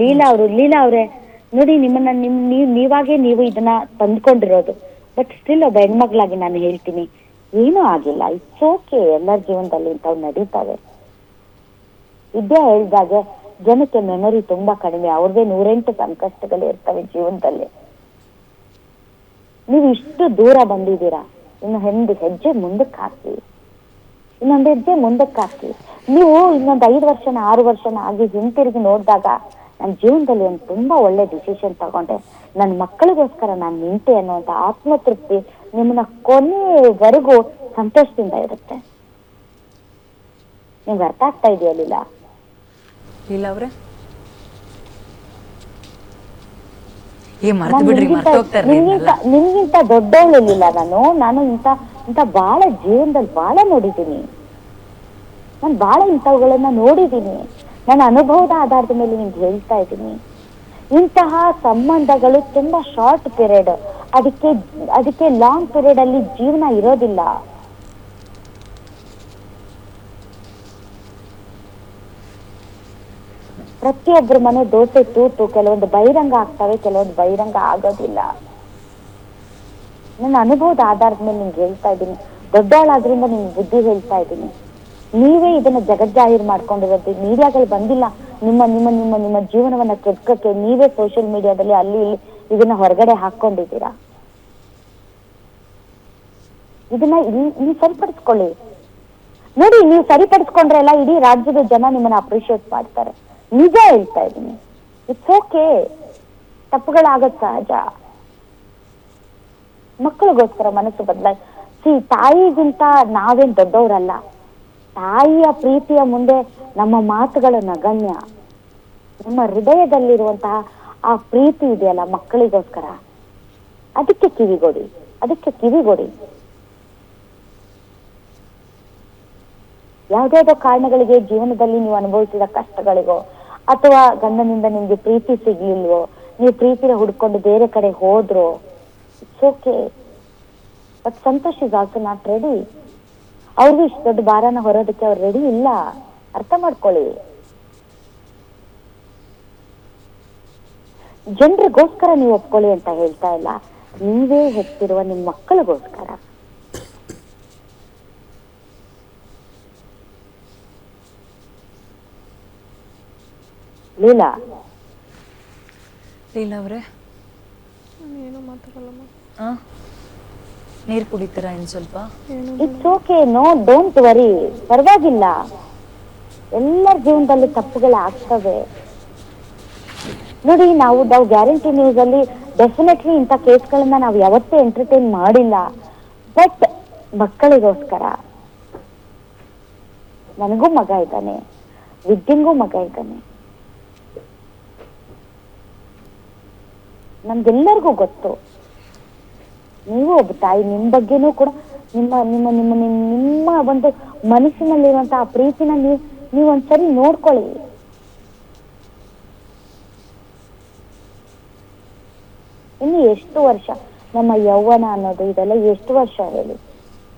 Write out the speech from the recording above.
ಲೀಲಾ ಅವರು, ಲೀಲಾ ಅವರೇ, ನೋಡಿ ನಿಮ್ಮನ್ನ ನಿಮ್ ನೀವ್ ನೀವಾಗೆ ನೀವು ಇದನ್ನ ತಂದ್ಕೊಂಡಿರೋದು ಬಟ್ ಸ್ಟಿಲ್ ಒಬ್ಬ ಹೆಣ್ಮಗ್ಳಾಗಿ ನಾನು ಹೇಳ್ತೀನಿ, ಏನೂ ಆಗಿಲ್ಲ ಇಟ್ಸ್ ಓಕೆ ಎಲ್ಲರ ಜೀವನದಲ್ಲಿ ಇಂಥವ್ ನಡೀತಾವೆ ಇದ್ದೇ ಹೇಳಿದಾಗ ಜನಕ್ಕೆ ಮೆಮೊರಿ ತುಂಬಾ ಕಡಿಮೆ ಅವ್ರದೇ ನೂರೆಂಟು ಸಂಕಷ್ಟಗಳು ಇರ್ತವೆ ಜೀವನದಲ್ಲಿ. ನೀವು ಇಷ್ಟು ದೂರ ಬಂದಿದ್ದೀರಾ, ಇನ್ನು ಹೆಂದು ಹೆಜ್ಜೆ ಮುಂದಕ್ಕೆ ಹಾಕಿ. ಇನ್ನೊಂದು ಹೆಜ್ಜೆ ಮುಂದಕ್ಕೆ ಹಾಕಿ. ನೀವು ಇನ್ನೊಂದು ಐದು ವರ್ಷನ, ಆರು ವರ್ಷನ ಆಗಿ ಹಿಂತಿರುಗಿ ನೋಡಿದಾಗ ನನ್ನ ಜೀವನದಲ್ಲಿ ಒಂದು ತುಂಬಾ ಒಳ್ಳೆ ಡಿಸಿಷನ್ ತಗೊಂಡೆ. ನನ್ನ ಮಕ್ಕಳಿಗೋಸ್ಕರ ನಾನು ನಿಂತೆ ಅನ್ನುವಂಥ ಆತ್ಮತೃಪ್ತಿ ನಿಮ್ಮನ್ನ ಕೊನೆವರೆಗೂ ಸಂತೋಷದಿಂದ ಇರುತ್ತೆ. ನಿಮ್ಗೆ ಅರ್ಥ ಆಗ್ತಾ ಇದೆಯಾ ಲೀಲಾ? ಲೀಲಾ ಅವ್ರೆ? ನಿಮ್ಗಿಂತ ದೊಡ್ಡವಳಿಲ್ಲ ನಾನು. ನಾನು ಇಂತ ಇಂಥ ಬಹಳ ಜೀವನದಲ್ಲಿ ಬಹಳ ನೋಡಿದ್ದೀನಿ. ನಾನು ಬಹಳ ಇಂಥವುಗಳನ್ನ ನೋಡಿದ್ದೀನಿ. ನನ್ನ ಅನುಭವದ ಆಧಾರದ ಮೇಲೆ ನಿಮ್ಗೆ ಹೇಳ್ತಾ ಇದ್ದೀನಿ. ಇಂತಹ ಸಂಬಂಧಗಳು ತುಂಬಾ ಶಾರ್ಟ್ ಪೀರಿಯಡ್ ಅದಕ್ಕೆ ಅದಕ್ಕೆ ಲಾಂಗ್ ಪೀರಿಯಡ್ ಅಲ್ಲಿ ಜೀವನ ಇರೋದಿಲ್ಲ. ಪ್ರತಿಯೊಬ್ಬರ ಮನೆ ದೋಸೆ ತೂತು, ಕೆಲವೊಂದು ಬಹಿರಂಗ ಆಗ್ತವೆ, ಕೆಲವೊಂದು ಬಹಿರಂಗ ಆಗೋದಿಲ್ಲ. ನನ್ನ ಅನುಭವದ ಆಧಾರದ ಮೇಲೆ ನಿಮ್ಗೆ ಹೇಳ್ತಾ ಇದ್ದೀನಿ. ದೊಡ್ಡವಳಾದ್ರಿಂದ ನಿಮ್ಗೆ ಬುದ್ಧಿ ಹೇಳ್ತಾ ಇದ್ದೀನಿ. ನೀವೇ ಇದನ್ನ ಜಗಜ್ಜಾಹೀರ್ ಮಾಡ್ಕೊಂಡಿರೋದು. ಮೀಡಿಯಾಗಳು ಬಂದಿಲ್ಲ. ನಿಮ್ಮ ನಿಮ್ಮ ನಿಮ್ಮ ನಿಮ್ಮ ಜೀವನವನ್ನ ಕೆಡ್ಕಕ್ಕೆ ನೀವೇ ಸೋಷಿಯಲ್ ಮೀಡಿಯಾದಲ್ಲಿ ಅಲ್ಲಿ ಇಲ್ಲಿ ಇದನ್ನ ಹೊರಗಡೆ ಹಾಕೊಂಡಿದ್ದೀರಾ ಇದನ್ನ ನೀವು ಸರಿಪಡಿಸ್ಕೊಳ್ಳಿ. ನೋಡಿ, ನೀವು ಸರಿಪಡಿಸ್ಕೊಂಡ್ರೆ ಎಲ್ಲ ಇಡೀ ರಾಜ್ಯದ ಜನ ನಿಮ್ಮನ್ನ ಅಪ್ರಿಶಿಯೇಟ್ ಮಾಡ್ತಾರೆ. ನಿಜ ಹೇಳ್ತಾ ಇದ್ದೀನಿ. ಇಟ್ಸ್ ಓಕೆ ತಪ್ಪುಗಳಾಗತ್ ಸಹಜ. ಮಕ್ಕಳಿಗೋಸ್ಕರ ಮನಸ್ಸು ಬದಲಾಯ್ ಸಿ ತಾಯಿಗಿಂತ ನಾವೇನ್ ದೊಡ್ಡವರಲ್ಲ. ತಾಯಿಯ ಪ್ರೀತಿಯ ಮುಂದೆ ನಮ್ಮ ಮಾತುಗಳು ನಗಣ್ಯ ನಮ್ಮ ಹೃದಯದಲ್ಲಿರುವಂತಹ ಆ ಪ್ರೀತಿ ಇದೆಯಲ್ಲ ಮಕ್ಕಳಿಗೋಸ್ಕರ? ಅದಕ್ಕೆ ಕಿವಿಗೊಡಿ ಅದಕ್ಕೆ ಕಿವಿಗೊಡಿ. ಯಾವುದ್ಯಾವುದೋ ಕಾರಣಗಳಿಗೆ ಜೀವನದಲ್ಲಿ ನೀವು ಅನುಭವಿಸಿದ ಕಷ್ಟಗಳಿಗೋ ಅಥವಾ ಗಂಡನಿಂದ ನಿಮ್ಗೆ ಪ್ರೀತಿ ಸಿಗ್ಲಿಲ್ವೋ, ನೀವು ಪ್ರೀತಿನ ಹುಡ್ಕೊಂಡು ಬೇರೆ ಕಡೆ ಹೋದ್ರೋ it's okay but Santosh is also not ready ಅವ್ರಿಗೂ ಇಷ್ಟು ದೊಡ್ಡ ಭಾರನ ಹೊರೋದಕ್ಕೆ ಅವ್ರು ರೆಡಿ ಇಲ್ಲ. ಅರ್ಥ ಮಾಡ್ಕೊಳ್ಳಿ. ಜನರಿಗೋಸ್ಕರ ನೀವು ಒಪ್ಕೊಳ್ಳಿ ಅಂತ ಹೇಳ್ತಾ ಇಲ್ಲ. ನೀವೇ ಹೆತ್ತಿರುವ ನಿಮ್ಮ ಮಕ್ಕಳಿಗೋಸ್ಕರ. ಲೀಲಾ. ಲೀಲಾ ಅವ್ರೆ. ಏನು ಮಾತಾಡಲ್ಲಮ್ಮ. ನೀರು ಕುಡಿತೀರಾ ಇನ್ ಸ್ವಲ್ಪ? It's okay no don't worry ಪರವಾಗಿಲ್ಲ. ಎಲ್ಲರ ಜೀವನದಲ್ಲಿ ತಪ್ಪುಗಳು ಆಗ್ತವೆ. ನೋಡಿ, ನಾವು ನಾವು ಗ್ಯಾರಂಟಿ ನ್ಯೂಸ್ ಅಲ್ಲಿ ಡೆಫಿನೆಟ್ಲಿ ಇಂಥ ಕೇಸ್ಗಳನ್ನ ನಾವು ಯಾವತ್ತೂ ಎಂಟರ್ಟೈನ್ ಮಾಡಿಲ್ಲ. ಬಟ್ ಮಕ್ಕಳಿಗೋಸ್ಕರ. ನನಗೂ ಮಗ ಇದ್ದಾನೆ. ವಿದ್ಯಂಗೂ ಮಗ ಇದ್ದಾನೆ. ನಮ್ಗೆಲ್ಲರಿಗೂ ಗೊತ್ತು. ನೀವು ಒಬ್ಬ ತಾಯಿ, ನಿಮ್ ಬಗ್ಗೆನೂ ಕೂಡ ನಿಮ್ಮ ನಿಮ್ಮ ನಿಮ್ಮ ನಿಮ್ಮ ನಿಮ್ಮ ಒಂದು ಮನಸ್ಸಿನಲ್ಲಿರುವಂತಹ ಆ ಪ್ರೀತಿನ ನೀವು ನೀವು ಒಂದ್ಸರಿ ನೋಡ್ಕೊಳ್ಳಿ. ಇನ್ನು ಎಷ್ಟು ವರ್ಷ ನಮ್ಮ ಯೌವನ ಅನ್ನೋದು ಇದೆಲ್ಲ ಎಷ್ಟು ವರ್ಷ ಹೇಳಿ.